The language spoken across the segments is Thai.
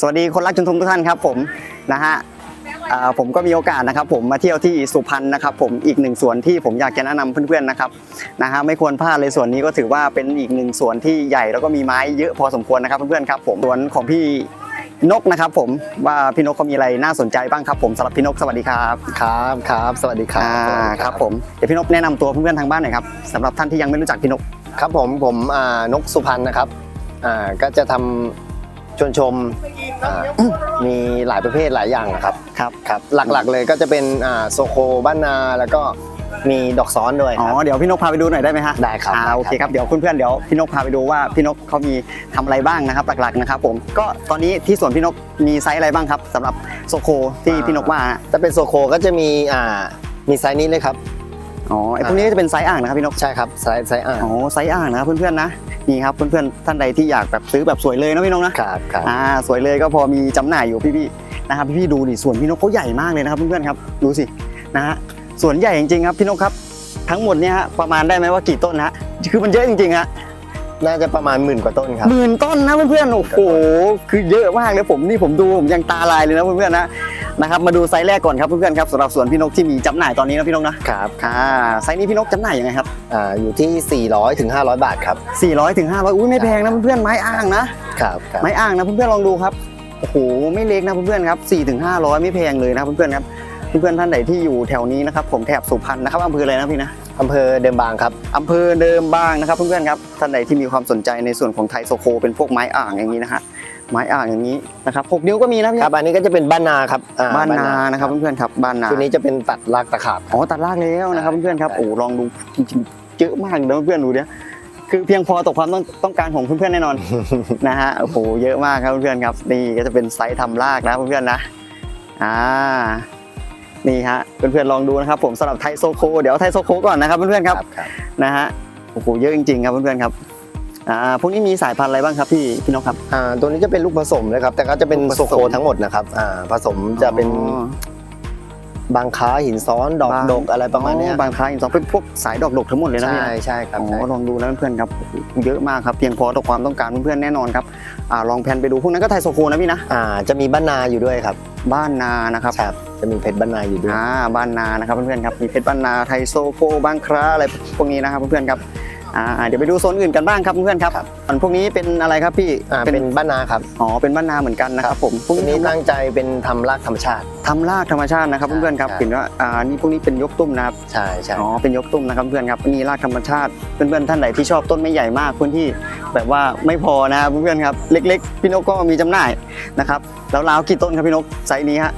สวัสดีคนรักชนทมทุกท่านครับผมนะฮะอ่าผมก็มีโอกาสนะครับ ผมมาเที่ยวที่สุพรรณนะครับ ผมอีกหนึ่งสวนที่ผมอยากจะแนะนำเพื่อนๆนะครับนะฮะไม่ควรพลาดเลยสวนนี้ก็ถือว่าเป็นอีกหนึ่งสวนที่ใหญ่แล้วก็มีไม้เยอะพอสมควรนะครับเพื่อนๆครับผมสวนของพี่นกนะครับผมว่าพี่นกเขามีอะไรน่าสนใจบ้างครับผมสำหรับพี่นกสวัสดีครับครับครับสวัสดีครับอ่าสวัสดีครับผมเดี๋ยวพี่นกแนะนำตัวเพื่อนๆทางบ้านหน่อยครับสำหรับท่านที่ยังไม่รู้จักพี่นกครับผมผมอ่านกสุพรรณนะครับอ่าก็จะทำชวนชมอ่า มีหลายประเภทหลายอย่างนะครับครับครับหลักๆเลยก็จะเป็นอ่าโซโคบ้านนาแล้วก็มีดอกซ้อนด้วยอ๋คอรับเดี๋ยวพี่นกพาไปดูหน่อยได้ไหมฮะได้ครับอ่าได้ครับโอเคครับเดี๋ยวเพื่อนๆเดี๋ยวพี่นกพาไปดูว่าพี่นกเขามีทำอะไรบ้างนะครับหลักๆนะครับผมก็ตอนนี้ที่สวนพี่นกมีไซส์อะไรบ้างครับสำหรับโซโคที่พี่นกว่าฮะถ้าเป็นโซโคก็จะมีอ่ามีไซส์นี้เลยครับ อ๋อไอพวกนี้ก็จะเป็นไซส์อ่างนะครับพี่นกใช่ครับไซส์ไซส์อ่างอ๋อไซส์อ่างนะครับเพื่อนๆนะนี่ครับเพื่อนๆท่านใดที่อยากแบบซื้อแบบสวยเลยนะพี่นกนะครับครับอ่าสวยเลยก็พอมีจำหน่ายอยู่พี่ๆนะครับพี่ๆดูดิสวนพี่นกเขาใหญ่มากเลยนะครับเพื่อนๆครับดูสินะฮะสวนใหญ่จริงๆครับพี่นกครับทั้งหมดเนี่ยฮะประมาณได้ไหมว่ากี่ต้นฮะคือมันเยอะจริงๆฮะน่าจะประมาณหมื่นกว่าต้นครับหมื่นต้นนะเพื่อนๆโอ้โหคือเยอะมากเลยผมนี่ผมดูผมยังตาลายเลยนะเพื่อนๆนะ นะครับมาดูไซส์แรกก่อนครับเพื่อนๆครับสำหรับสวนพี่นกที่มีจำหน่ายตอนนี้นะพี่นกนะครับค่ะไซส์นี้พี่นกจำหน่ายยังไงครับอ่าอยู่ที่ 400ถึง500 บาทครับ 400ถึง500อุ้ยไม่แพงนะเพื่อนๆไม้อ่างนะครับครับไม้อ่างนะเพื่อนๆลองดูครับโอ้โหไม่เล็กนะเพื่อนๆครับ4ถึง500 ไม่แพงเลยนะเพื่อนๆครับเพื่อนๆท่านไหนที่อยู่แถวนี้นะครับผมแถบสุพรรณนะครับอำเภออะไรนะพี่นะอำเภอเดิมบางครับอำเภอเดิมบางนะครับเพื่อนๆครับท่านใดที่มีความสนใจในส่วนของไทโซโคเป็นพวกไม้อ่างอย่างนี้นะฮะ ไม้อ่างอย่างนี้นะครับหกนิ้วก็มีนะพี่ครับอันนี้ก็จะเป็นบ้านนาครับอ่บ้านนานะครับเพื่อนๆครับบ้านนาตัวนี้จะเป็นตัดรากตะขาบอ๋อตัดรากแล้วนะครับใช่เพื่อนๆครับใช่โอ้ลองดูจริงๆเยอะมากเลยนะเพื่อนๆดูเนี่ยคือเพียงพอต่อความต้องต้องการของเพื่อนๆแน่นอนนะฮะโอ้โหเยอะมากครับเพื่อนๆครับนี่ก็จะเป็นไซส์ทำรากนะเพื่อนๆนะอ่านี่ฮะเพื่อนๆลองดูนะครับ ผมสำหรับไทโซโค เดี๋ยวไทโซโคก่อนนะครับเพื่อนๆครับครับนะฮะโอ้โหเยอะจริงๆครับเพื่อนๆครับ อ่าพวกนี้มีสายพันธุ์อะไรบ้างครับพี่พี่นกครับ อ่าตัวนี้จะเป็นลูกผสมนะครับ แต่ก็จะเป็นลูกผโซสมโคทั้งหมดนะครับอ่าผสมจะเป็นอ๋อ บางค้าหินซ้อนดอกบาง ดกอะไรประมาณเนี้ยอ๋อบางครั้งอีกสองเป็นพวกสายดอกดกทั้งหมดเลยนะพี่ใช่นะใช่ครับอ๋ใช่อลองดูนะเพื่อนๆครับโอ้โหเยอะมากครับเพียงพอต่อความต้องการเพื่อนๆแน่นอนครับอ่าลองแพนไปดูพวกนั้นก็ไทโซโคนะพี่นะอ่าจะมีบ้านนาอยู่ด้วยครับบ้านนานะครับครับจะมีเพชรบ้านนาอยู่ด้วยอ่าบ้านนานะครับเพื่อนๆครับมีเพชรบ้านนาไทโซโคบางคราอะไรพวกนี้นะครับเพื่อนๆครับ อ่าเดี๋ยวไปดูโซนอื่นกันบ้างครับเพื่อนๆครับอันพวกนี้เป็นอะไรครับพี่อ่าเป็นบ้านนาครับอ๋อเป็นบ้านนาเหมือนกันนะครับผมพวกตัวนี้นี้ทำรากตั้งใจเป็นทำรากธรรมชาติ ทำรากธรรมชาตินะครับใช่เพื่อนๆครับใช่ เห็นว่าอ่านี่พวกนี้เป็นยกตุ้มนะครับใช่ใช่อ๋อเป็นยกตุ้มนะครับเพื่อนครับนี่รากธรรมชาติเพื่อนๆท่านไหนที่ชอบต้นไม่ใหญ่มากพื้นที่แบบว่าไม่พอนะครับเพื่อนๆครับเล็ก ๆ พี่นกก็มีจำหน่ายนะครับแล้วราวกี่ต้นครับพี่นกไซส์นี้ฮะ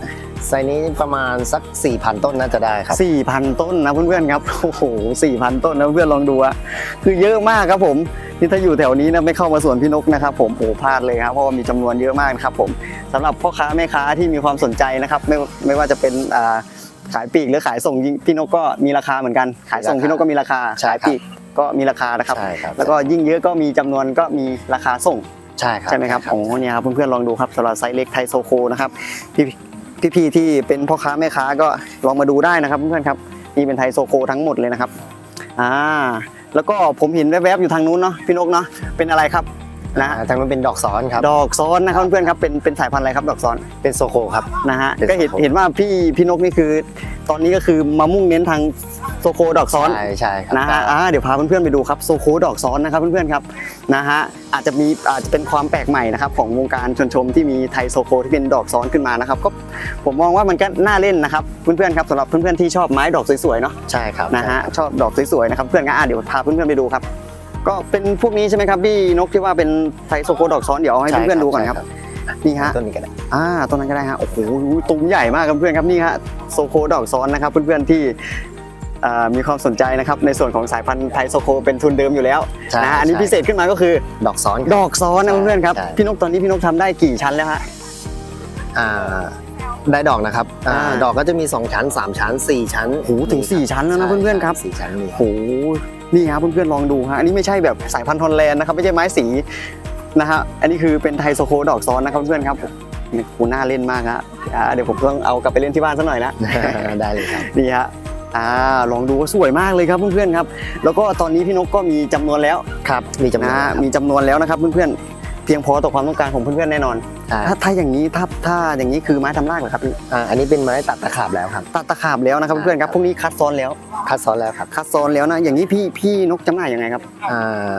ไซส์นี้ประมาณสัก 4,000 ต้นน่าจะได้ครับสี่พันต้นนะเพื่อนๆครับ โอ้โหสี่พันต้นนะเพื่อนลองดูอะคือเยอะมากครับผม นี่ถ้าอยู่แถวนี้นะไม่เข้ามาสวนพี่นกนะครับผม โอ้พลาดเลยครับ เพราะว่ามีจำนวนเยอะมากนะครับผมสำหรับพ่อค้าแม่ค้าที่มีความสนใจนะครับไม่ไม่ว่าจะเป็นอ่าขายปลีกหรือขายส่งยิ่งพี่นกก็มีราคาเหมือนกัน ขายส่งพี่นกก็มีราคาใช่ขายครับปลีกก็มีราคานะครับใช่ครับ แล้วก็ยิ่งเยอะก็มีจำนวนก็มีราคาส่ง ใช่ครับ ใช่ไหมครับ โอ้เนี่ยครับเพื่อนๆลองดูครับสำหรับไซส์เล็กไทโซโคนะครับพี่ พี่ๆที่เป็นพ่อค้าแม่ค้าก็ลองมาดูได้นะครับเพื่อนๆครับนี่เป็นไทโซโคทั้งหมดเลยนะครับอ่าแล้วก็ผมเห็นแวบๆอยู่ทางนู้นเนาะพี่นกเนาะเป็นอะไรครับนะอ่าทางนั้นเป็นดอกซ้อนครับดอกซ้อนนะครับเพื่อนๆครับเป็นเป็นสายพันธุ์อะไรครับดอกซ้อนเป็นโซโคครับนะฮะเป็นก็เห็นโซโคเห็นว่าพี่พี่นกนี่คือ ตอนนี้ก็คือมามุ่งเน้นทาง โซโคดอกซ้อนใช่ใช่ครับนะฮะอ่าเดี๋ยวพาเพื่อนๆไปดูครับโซโคดอกซ้อนนะครับเพื่อนๆครับนะฮะอาจจะมีอาจจะเป็นความแปลกใหม่นะครับของวงการชนชมที่มีไทยโซโคที่เป็นดอกซ้อนขึ้นมานะครับก็ผมมองว่ามันก็น่าเล่นนะครับเพื่อนๆครับสำหรับเพื่อนๆที่ชอบไม้ดอกสวยๆเนาะใช่ครับนะฮะชอบดอกสวยๆนะครับเพื่อนก็อ่าเดี๋ยวพาเพื่อนๆไปดูครับ ก็เป็นพวกนี้ใช่ไหมครับพี่นกที่ว่าเป็นไทยโซโคดอกซ้อนเดี๋ยวเอาให้ใช่เพื่อนๆดูก่อนครับใช่นี่ฮะต้นนี้ก็ได้อ่าต้นนั้นก็ได้ฮะโอ้โหตุ้มใหญ่มากครับเพื่อนครับนี่ฮะโซโคดอกซ้อนนะครับเพื่อนๆที่อ่า มีความสนใจนะครับในส่วนของสายพันธุ์ไทยโซโคเป็นทุนเดิมอยู่แล้วใช่นะฮะอันนี้ใช่พิเศษขึ้นมาก็คือดอกซ้อนดอกซ้อนนะใช่เพื่อนๆครับใช่พี่นกตอนนี้พี่นกทำได้กี่ชั้นแล้วฮะอ่าได้ดอกนะครับอ่าอ่าดอกก็จะมี 2 ชั้น 3 ชั้น 4 ชั้นโอ้โหถึงสี่ชั้นแล้วนะใช่เพื่อนๆครับสี่ชั้นมีโอ้โหนี่ครับเพื่อนๆลองดูฮะอันนี้ไม่ใช่แบบสายพันธุ์ฮอลแลนด์นะครับไม่ใช่ไม้สีนะฮะอันนี้คือเป็นไทยโซโคดอกซ้อนนะครับเพื่อนๆครับนี่โหน่าเล่นมากฮะอ่าเดี๋ยวผมต้องเอากลับไปเล่นที่บ้านซะหน่อยละได้เลยครับนี่ฮะ อ่าลองดูว่าสวยมากเลยครับเพื่อนๆครับ แล้วก็ตอนนี้พี่นกก็มีจำนวนแล้วครับมีจำนวนนะคฮะรับมีจำนวนแล้วนะครับเพื่อนๆพียงพอต่อความต้องการของเพื่อนๆแน่นอนใช่ถ้าถ้าอย่างนี้ถ้าถ้าอย่างนี้คือไม้ทำรากเหรอครับพี่อ่าอันนี้เป็นไม้ตัดตะขาบแล้วครับตัดตะขาบแล้วนะครับเพื่อนๆครับพวกนี้คัดซ้อนแล้วคัดซ้อนแล้วครับคัดซ้อนแล้วนะอย่างนี้พี่พี่นกจำหน่ายยังไงครับอ่า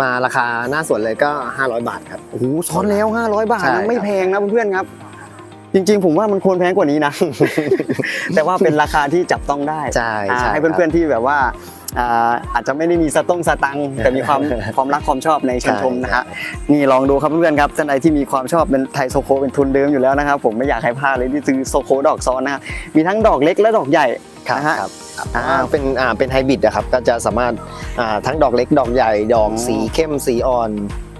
มาราคาหน้าสวนเลยก็ 500 บาทครับโอ้โหซ้อนแล้ว 500 บาทใช่ครันะบไม่แพงนะเพื่อนๆครับ จริง ๆ ผมว่ามันควรแพงกว่านี้นะ แต่ว่าเป็นราคาที่จับต้องได้ใช่อ่าใช่ให้เพื่อนๆที่แบบว่าอ่าอาจจะไม่ได้มีสต้งสตังค์แต่มีความความรักความชอบในเชิงชมนะฮะนี่ลองดูครับเพื่อนๆครับท่านใดที่มีความชอบเป็นไทยโซโคเป็นทุนเดิมอยู่แล้วนะครับ ผมไม่อยากให้พลาดเลยที่ซื้อโซโคดอกซ้อนนะครับมีทั้งดอกเล็กและดอกใหญ่ครับนะฮะครับอ่าอ่าเป็นอ่าเป็นไฮบริดนะครับก็จะสามารถอ่าทั้งดอกเล็กดอกใหญ่ ดอกอ๋อสีเข้มสีอ่อน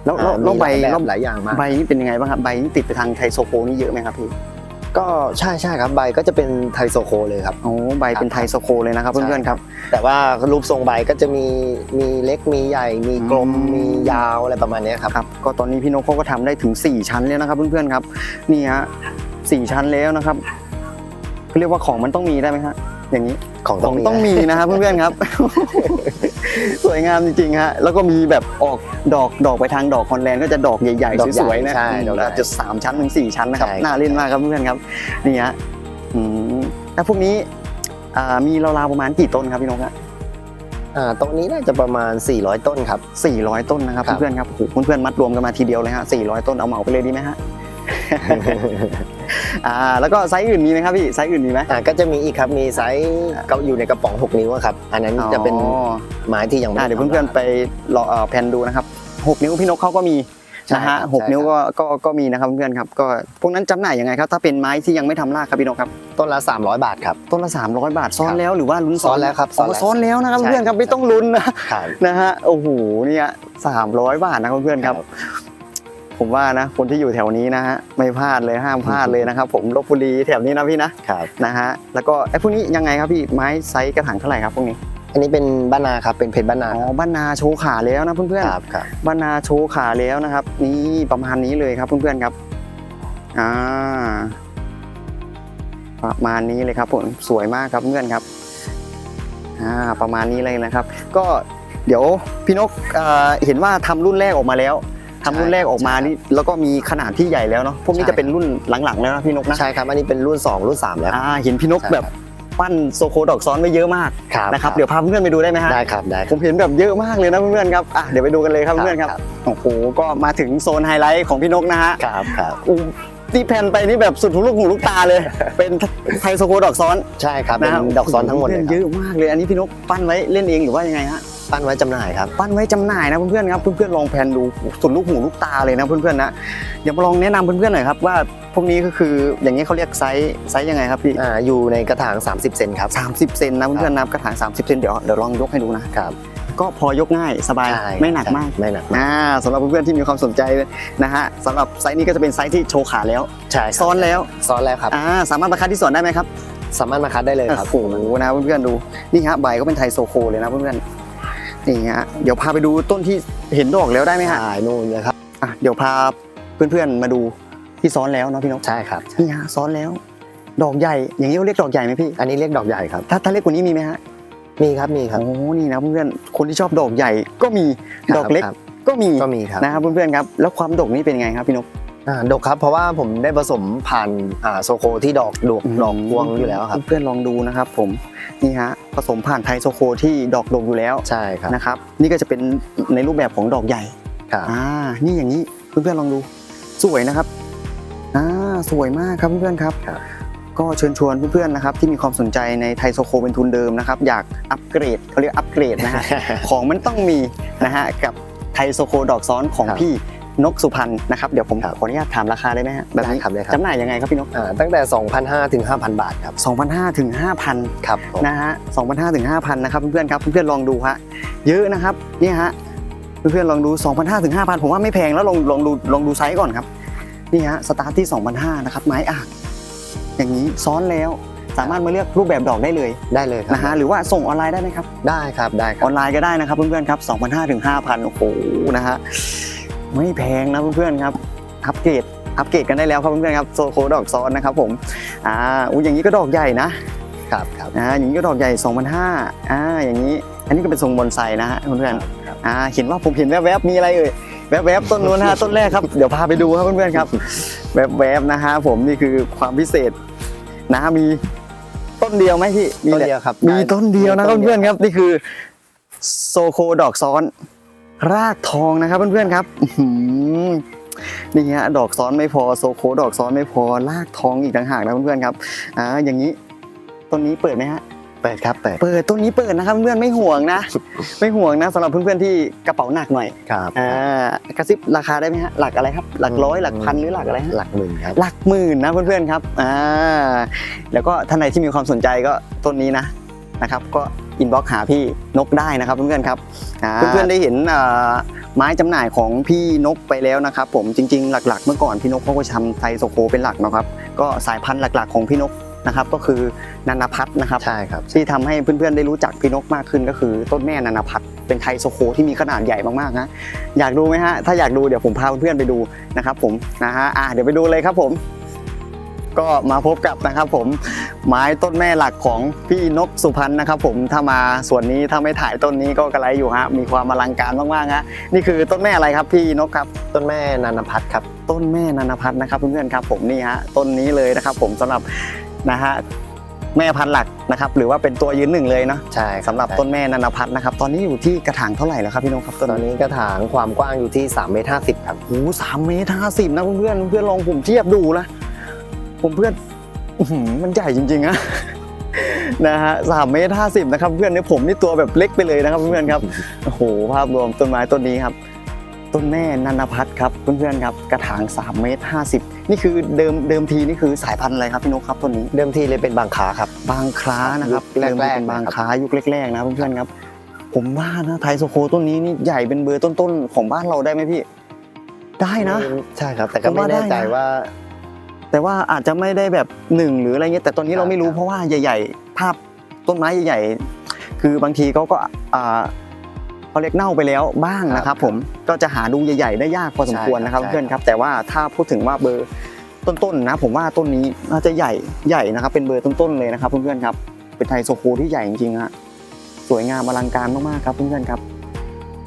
แล้วแล้วอ่าแล้วมีใบหลายแล้วแบบหลายอย่างมาก ใบนี่เป็นยังไงบ้างครับใบนี่ติดไปทางไทยโซโคนี่เยอะไหมครับพี่ก็ใช่ใช่ครับใบก็จะเป็นไทโซโคเลยครับ โอ้ใบเป็นไทยโซโคเลยนะครับใช่เพื่อนๆครับ แต่ว่ารูปทรงใบก็จะมีมีเล็กมีใหญ่ มีกลมอืมมียาวอะไรประมาณเนี้ยครับครับก็ตอนนี้พี่นกเขาก็ทำได้ถึง 4 ชั้นแล้วนะครับเพื่อนๆครับนี่ฮะสี่ชั้นแล้วนะครับเขาเรียกว่าของมันต้องมีได้ไหมฮะอย่างนี้ของขต้อองงมีต้องมีนะครับเพื่อนๆครับ สวยงามจริงๆฮะแล้วก็มีแบบออกดอกดอกไปทางดอกคอนแลนก็จะดอกใหญ่ดอกๆใหญ่สวยๆนะใช่ดอกใหญ่จะสามชั้นถึงสี่ชั้นนะครับใช่ น่าเล่นมากครับเพื่อนๆครับนี่ฮะอืมแล้วพวกนี้อ่ามีราวๆประมาณกี่ต้นครับพี่นกฮะ อ่าตรงนี้น่าจะประมาณ 400 ต้นครับ 400 ต้นนะครับครับ เพื่อนๆครับโอ้โหเพื่อนๆมัดรวมกันมาทีเดียวเลยฮะ400 ต้นเอาเหมาไปเลยดีไหมฮะ อ่าแล้วก็ไซส์อื่นมีไหมครับพี่ไซส์อื่นมีไหมอ่าก็จะมีอีกครับมีไซส์ก็อยู่ในกระป๋อง 6 นิ้วอะครับ อันนั้นจะเป็นอ๋อไม้ที่ยังไม่อ่าได้เดี๋ยวเพื่อนๆไปรอเอ่อแพนดูนะครับ 6 นิ้วพี่นกเขาก็มีใช่นะฮะครับหกใช่นิ้วครับก็ก็ก็มีนะครับเพื่อนๆครับก็พวกนั้นจำหน่ายยังไงครับถ้าเป็นไม้ที่ยังไม่ทำรากครับพี่นกครับ ต้นละ 300 บาทครับ ต้นละ300 บาทซ้อนครับแล้วหรือว่าลุ้นซ้อนแล้วครับอ๋อซ้ซ้ออนนแล้วแล้วนะครับใช่เพื่อนๆครับไม่ต้องลุ้นนะ ครับ นะฮะโอ้โหเนี่ยสามร้อยบาทนะครับเพื่อนๆครับ ผมว่านะคนที่อยู่แถวนี้นะฮะไม่พลาดเลยห้ามพลาดเลยนะครับ ผมลบบุรีแถวนี้นะพี่นะครับนะฮะแล้วก็ไอ้พวกนี้ยังไงครับพี่ไม้ไซส์กระถางเท่าไหร่ครับพวกนี้ อันนี้เป็นบ้านนาครับเป็นเพชรบ้านนาอ๋อบ้านนาโชว์ขาแล้วนะเพื่อนครับครับๆบ้านนาโชว์ขาแล้วนะครับ นี่ประมาณนี้เลยครับเพื่อนๆครับอ่าประมาณนี้เลยครับผมสวยมากครับเพื่อนครับอ่าประมาณนี้เลยนะครับ ก็เดี๋ยวพี่นกเอ่อเห็นว่าทำรุ่นแรกออกมาแล้ว ทำรุ่นแรกออกมานี่แล้วก็มีขนาดที่ใหญ่แล้วเนาะพวกนี้จะเป็นรุ่นหลังๆแล้วนะพี่นกนะใช่ครับอันนี้เป็นรุ่น 2 รุ่น 3 แล้วอ่าเห็นพี่นกใช่แบบปั้นโซโคดอกซ้อนไว้เยอะมากครับนะครับเดี๋ยวพาเพื่อนๆไปดูได้ไหมฮะได้ครับได้คผรับมเห็นแบบเยอะมากเลยนะเพื่อนๆครับอะเดี๋ยวไปดูกันเลยครับเพื่อนๆครับโอ้โหก็มาถึงโซนไฮไลท์ของพี่นกนะฮะครับครับอู้ที่แผ่นไปนี่แบบสุดหูลูกหูลูกตาเลย เป็นไทยโซโคดอกซ้อนใช่ครับเป็นนะฮะดอกซ้อนทั้งหมดเลยคเยรับอะมากเลยอันนี้พี่นกปั้นไว้เล่นเองหรือว่ายังไงฮะ ปั้นไว้จำหน่ายครับปั้นไว้จำหน่ายนะเพื่อนๆครับเพื่อนๆลองแผ่นดูสุดลูกหูลูกตาเลยนะเพื่อนๆนะเดี๋ยวมาลองแนะนำเพื่อนๆหน่อยครับว่าพวกนี้ก็คืออย่างนี้เขาเรียกไซส์ไซส์ยังไงครับพี่อ่าอยู่ในกระถาง 30 เซนครับ 30 เซนนะเพื่อนๆนะกระถาง 30 เซนเดี๋ยวเดี๋ยวลองยกให้ดูนะครับก็พอยกง่ายสบายใช่ไม่หนักใช่มากไม่หนักมากอ่าสำหรับเพื่อนๆที่มีความสนใจนะฮะสำหรับไซส์นี้ก็จะเป็นไซส์ที่โชว์ขาแล้วใช่ครับซ้อนแล้วซ้อนแล้วครับอ่าสามารถมาคัดที่สวนได้ไหมครับสามารถมาคัดได้เลยครับโอ้โหนะเพื่อนๆดูนี่ฮะใบก็เป็นไทยโซโคเลยนะเพื่อนๆ นี่ฮะเดี๋ยวพาไปดูต้นที่เห็นดอกแล้วได้ไหมฮะใช่นู่นเลยครับอะเดี๋ยวพาเพื่อนๆมาดูที่ซ้อนแล้วเนาะพี่นกใช่ครับนี่ฮะซ้อนแล้ว ดอกใหญ่อย่างนี้เขาเรียกดอกใหญ่ไหมพี่ อันนี้เรียกดอกใหญ่ครับ ถ้าถ้าเรียกกว่านี้มีไหมฮะมีครับมีครับโอ้นี่นะเพื่อนๆคนที่ชอบดอกใหญ่ก็มีครับดอกเล็กครับก็มีก็มีครับนะครับเพื่อนๆครับ แล้วความดกนี่เป็นยังไงครับพี่นกอ่า ดกครับเพราะว่าผมได้ผสมผ่านอ่าโซโคที่ดอกดอกดอกพวงอยู่แล้วครับ เพื่อนๆลองดูนะครับผมนี่ฮะผสมผ่านไทยโซโคที่ดอกดกอยู่แล้วใช่ครับนะครับ นี่ก็จะเป็นในรูปแบบของดอกใหญ่ครับอ่านี่อย่างนี้เพื่อนๆลองดูสวยนะครับอ่าสวยมากครับเพื่อนๆครับครับก็เชิญชวนเพื่อนๆนะครับที่มีความสนใจในไทยโซโคเป็นทุนเดิมนะครับอยากอัปเกรดเขาเรียกอัปเกรดนะฮะของมันต้องมีนะฮะกับไทยโซโคดอกซ้อนของครับพี่ นกสุพรรณนะครับเดี๋ยวผมครับขออนุญาตถามราคาได้ไหมฮะแบบนี้ได้ครับได้ครับ จำหน่ายยังไงครับพี่นก อ่าตั้งแต่ 2,500ถึง5,000 บาทครับ 2,500ถึง5,000ครับผมนะฮะ2,500ถึง5,000นะครับเพื่อนๆครับเพื่อนๆลองดูฮะเยอะนะครับเนี่ยฮะเพื่อนๆลองดู2,500ถึง5,000ผมว่าไม่แพงแล้วลองลองดูลองดูไซส์ก่อนครับนี่ฮะสตาร์ทที่2,500นะครับไม้อ่างอย่างนี้ซ้อนแล้วสามารถมาเลือกรูปแบบดอกได้เลยได้เลยครับนะฮะหรือว่าส่งออนไลน์ได้ไหมครับ ได้ครับได้คอรับ อนไลน์ก็ได้นะครับเพื่อนๆครับ2,500ถึง5,000โอ้โหนะฮะ ไม่แพงนะเพื่อนๆครับอัปเกรดอัปเกรดกันได้แล้วครับเพื่อนๆครับโซโคดอกซ้อนนะครับผมอ่าอุ้ยอย่างนี้ก็ดอกใหญ่นะครับครับอ่าอย่างนี้ก็ดอกใหญ่2,500อ่าอย่างนี้ อันนี้ก็เป็นทรงบอนไซนะฮะเพื่อนครับๆอ่าเห็นว่าผมเห็นแวบๆมีอะไรเอ่ยแวบๆต้นนู้นนะฮะต้นแรกครับเดี๋ยวพาไปดูครับเพื่อนๆครับแวบๆนะฮะผมนี่คือความพิเศษนะมีต้นเดียวไหมพี่มีต้นแหละเดียวครับมีต้นเดียวนะครับเพื่อนๆครับนี่คือโซโคดอกซ้อน รากทองนะครับเพื่อนๆครับอื้อหือนี่ฮะดอกซ้อนไม่พอโซโคดอกซ้อนไม่พอรากทองอีกต่างหากนะเพื่อนๆครับอ่าอย่างนี้ต้นนี้เปิดไหมฮะเปิดครับเปิดเปิดต้นนี้เปิดนะครับเพื่อนๆไม่ห่วงนะ ไม่ห่วงนะสำหรับเพื่อนๆที่กระเป๋าหนักหน่อยครับอ่ากระซิบราคาได้ไหมฮะหลักอะไรครับ หลักร้อยหลักพันหรือหลักอะไรฮะหลักหมื่นครับหลักหมื่นนะเพื่อนๆครับอ่าแล้วก็ท่านใดที่มีความสนใจก็ต้นนี้นะนะครับ ก็ อินบ็อกหาพี่นกได้นะครับเพื่อนๆครับอ่าเพื่อนๆได้เห็นอ่าไม้จำหน่ายของพี่นกไปแล้วนะครับผมจริงๆหลัก ๆ เมื่อก่อนพี่นกเขาก็ทำไทยโซโคเป็นหลักนะครับก็สายพันธุ์หลัก ๆ ของพี่นกนะครับก็คือนันพัฒน์นะครับใช่ครับที่ทำให้เพื่อนๆได้รู้จักพี่นกมากขึ้นก็คือต้นแม่นันพัฒน์เป็นไทยโซโคที่มีขนาดใหญ่มากๆนะอยากดูไหมฮะถ้าอยากดูเดี๋ยวผมพาเพื่อนๆไปดูนะครับผมนะฮะอะเดี๋ยวไปดูเลยครับผม ก็มาพบกับนะครับผมไม้ต้นแม่หลักของพี่นกสุพรรณนะครับผมถ้ามาส่วนนี้ถ้าไม่ถ่ายต้นนี้ก็กระไรอยู่ฮะมีความอลังการมากๆฮะนี่คือต้นแม่อะไรครับพี่นกครับต้นแม่นันพัฒน์ครับต้นแม่นันพัฒน์นะครับเพื่อนๆครับผมนี่ฮะต้นนี้เลยนะครับผมสำหรับนะฮะแม่พันธุ์หลักนะครับหรือว่าเป็นตัวยืนหนึ่งเลยเนาะใช่คสำหรับต้นแม่นันพัฒน์นะครับตอนนี้อยู่ที่กระถางเท่าไหร่แล้วครับพี่นกครับต้นตอนนี้นี้กระถางความกว้างอยู่ที่3เมตร50ครับโอ้โหสามเมตรห้าสิบนะเพื่อนๆเพื่อนๆลองผมเทียบดูนะ ผมเพื่อนอื้อหือมันใหญ่จริงๆอะนะฮะสามเมตรห้าสิบนะครับเพื่อนเนี่ยผมนี่ตัวแบบเล็กไปเลยนะครับเพื่อนๆครับโอ้โหภาพรวมต้นไม้ต้นนี้ครับ ต้นแม่นันพัฒน์ครับเพื่อนๆครับกระถาง3เมตร50 นี่คือเดิมเดิมทีนี่คือสายพันธุ์อะไรครับพี่นกครับต้นนี้เดิมทีเลยเป็นบางขาครับ บางคล้านะครับยุคแรกๆเริ่มเป็นบางคล้ายุคแรกๆนะเพื่อนๆครับ ผมว่านะไทยโซโคต้นนี้นี่ใหญ่เป็นเบอร์ต้นๆของบ้านเราได้ไหมพี่ ได้นะ ใช่ครับ แต่ก็ผมไม่ว่าได้แน่ใจนะว่า แต่ว่าอาจจะไม่ได้แบบหนึ่งหรืออะไรเงี้ยแต่ตอนนี้เราไม่รู้ครับเพราะว่าใหญ่ ๆ ภาพต้นไม้ใหญ่ๆ คือบางทีเขาก็อ่าเขาเรียกเน่าไปแล้วบ้างนะครับผมก็จะหาดูใหญ่ ๆ ได้ยากพอสมควรนะครับเพื่อนครับ แต่ว่าถ้าพูดถึงว่าเบอร์ต้นๆนะ ผมว่าต้นนี้น่าจะใหญ่ใหญ่นะครับ เป็นเบอร์ต้นๆเลยนะครับเพื่อนๆครับเป็นไทยโซโคที่ใหญ่จริงๆฮะสวยงามอลังการมากๆครับเพื่อนๆครับ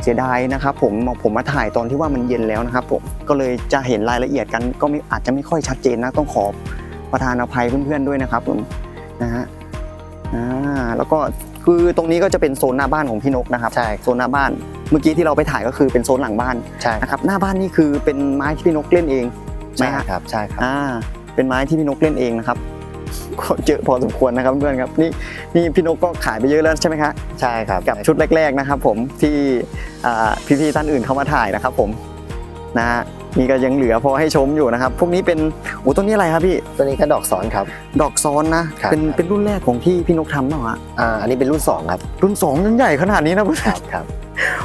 เสียดายนะครับผมผมมาถ่ายตอนที่ว่ามันเย็นแล้วนะครับผมก็เลยจะเห็นรายละเอียดกันก็ไม่อาจจะไม่ค่อยชัดเจนนะต้องขอประทานอภัยเพื่อนๆด้วยนะครับผมนะฮะอ่าแล้วก็คือตรงนี้ก็จะเป็นโซนหน้าบ้านของพี่นกนะครับใช่โซนหน้าบ้านเมื่อกี้ที่เราไปถ่ายก็คือเป็นโซนหลังบ้านใช่นะครับหน้าบ้านนี่คือเป็นไม้ที่พี่นกเล่นเองไหมใช่ฮะครับใช่ครับอ่าเป็นไม้ที่พี่นกเล่นเองนะครับ ก็เยอะพอสมควรนะครับเพื่อนๆครับนี่นี่พี่นกก็ขายไปเยอะแล้วใช่ไหมคะใช่ครับกับชุดแรก ๆนะครับ ผมที่อ่าพี่ๆท่านอื่นเข้ามาถ่ายนะครับ ผมนะฮะนี่ก็ยังเหลือพอให้ชมอยู่นะครับ พวกนี้เป็นโอ้ต้นนี้อะไรครับพี่ตัวนี้ก็ดอกสอนครับ ดอกซ้อนนะครับเป็นเป็นรุ่นแรกของที่พี่นกทำเปล่าฮะอ่าอันนี้เป็นรุ่นสองครับรุ่นสองยังใหญ่ขนาดนี้นะเพื่อนครับครับ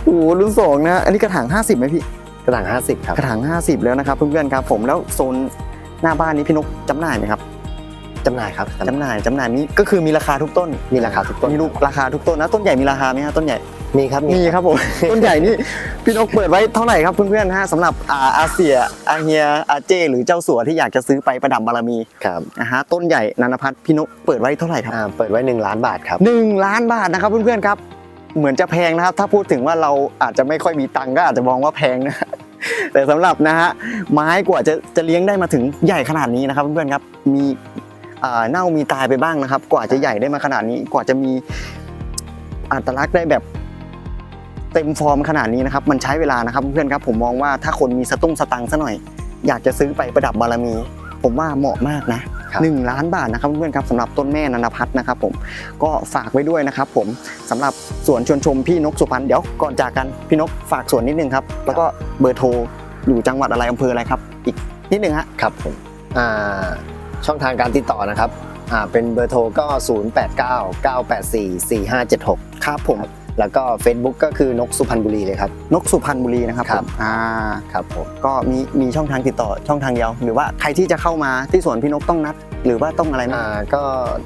โอ้โหรุ่นสองนะอันนี้กระถาง50ไหมพี่กระถาง50ครับกระถาง50 แล้วนะครับเพื่อนๆครับ ผมแล้วโซนหน้าบ้านนี้พี่นกจำหน่ายไหมครับ จำหน่ายครับจำหน่ายจำหน่ายนี้ก็คือมีราคาทุกต้นมีราคาทุกต้นมีลูกราคาทุกต้นนะต้นใหญ่มีราคาไหมฮะต้นใหญ่มีครับมีครับผมต้นใหญ่นี่พี่นกเปิดไว้เท่าไหร่ครับเพื่อนๆฮะสำหรับอาอาเซียอาเฮียอาเจ หรือเจ้าสัวที่อยากจะซื้อไปประดับบารมีครับนะฮะต้นใหญ่นันพัฒน์พี่นกเปิดไว้เท่าไหร่ครับอ่าเปิดไว้ 1 ล้านบาทครับหนึ่งล้านบาทนะครับเพื่อนๆครับ เหมือนจะแพงนะครับถ้าพูดถึงว่าเราอาจจะไม่ค่อยมีตังค์ก็อาจจะมองว่าแพงนะแต่สำหรับนะฮะไม้กว่าจะจะเลี้ยงได้มาถึงใหญ่ขนาดนี้นะครับเพื่อนๆครับมีอ่า เน่ามีตายไปบ้างนะครับ กว่าจะใหญ่ได้มาขนาดนี้ กว่าจะมีอัตลักษณ์ได้แบบเต็มฟอร์มขนาดนี้นะครับ มันใช้เวลานะครับเพื่อนๆครับผมมองว่าถ้าคนมีสตุ้งสตังค์ซะหน่อย อยากจะซื้อไปประดับบารมี ผมว่าเหมาะมากนะครับหนึ่งล้านบาทนะครับเพื่อนๆครับสำหรับต้นแม่นันพัฒน์นะครับผมก็ฝากไว้ด้วยนะครับ ผมสำหรับสวนชวนชมพี่นกสุพรรณเดี๋ยวก่อนจากกันพี่นกฝากสวนนิดนึงครับแล้วก็เบอร์โทรอยู่จังหวัดอะไรอำเภออะไรครับ อีกนิดนึงฮะครับผมอ่า ช่องทางการติดต่อนะครับอ่าเป็นเบอร์โทรก็ 0899844576 ครับผมแล้วก็ Facebook ก็คือนกสุพรรณบุรีเลยครับ นกสุพรรณบุรีนะครับครับผมอ่าครับผมก็มีมีช่องทางติดต่อช่องทางเดียว หรือว่าใครที่จะเข้ามาที่สวนพี่นกต้องนัด หรือว่าต้องอะไรไหมอ่าก็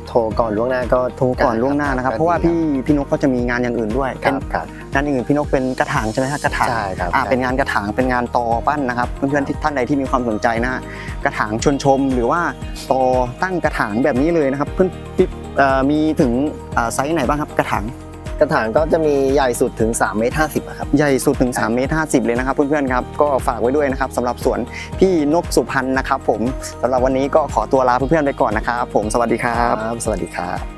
โทรก่อนล่วงหน้าก็โทรก่อนล่วงหน้านะครับ เพราะว่าพี่พี่นกก็จะมีงานอย่างอื่นด้วยคเป็รันบครับ งานอย่างอื่นพี่นกเป็นกระถางใช่ไหมฮะกระถางใช่ครับอ่าใช่ เป็นงานกระถางเป็นงานตอปั้นนะครับเพื่อนๆที่ท่านใดที่มีความสนใจนะฮะกระถางชวนชม หรือว่าตอตั้งกระถางแบบนี้เลยนะครับเพื่อนพี่เอ่อมีถึงอ่าไซส์ไหนบ้างครับกระถาง กระถางก็จะมีใหญ่สุดถึง3เมตร50ครับใหญ่สุดถึง3เมตร50 เลยนะครับเพื่อนๆครับก็ฝากไว้ด้วยนะครับสำหรับสวนพี่นกสุพรรณนะครับผมสำหรับวันนี้ก็ขอตัวลาเพื่อนๆไปก่อนนะครับผมสวัสดีครับ สวัสดีครับ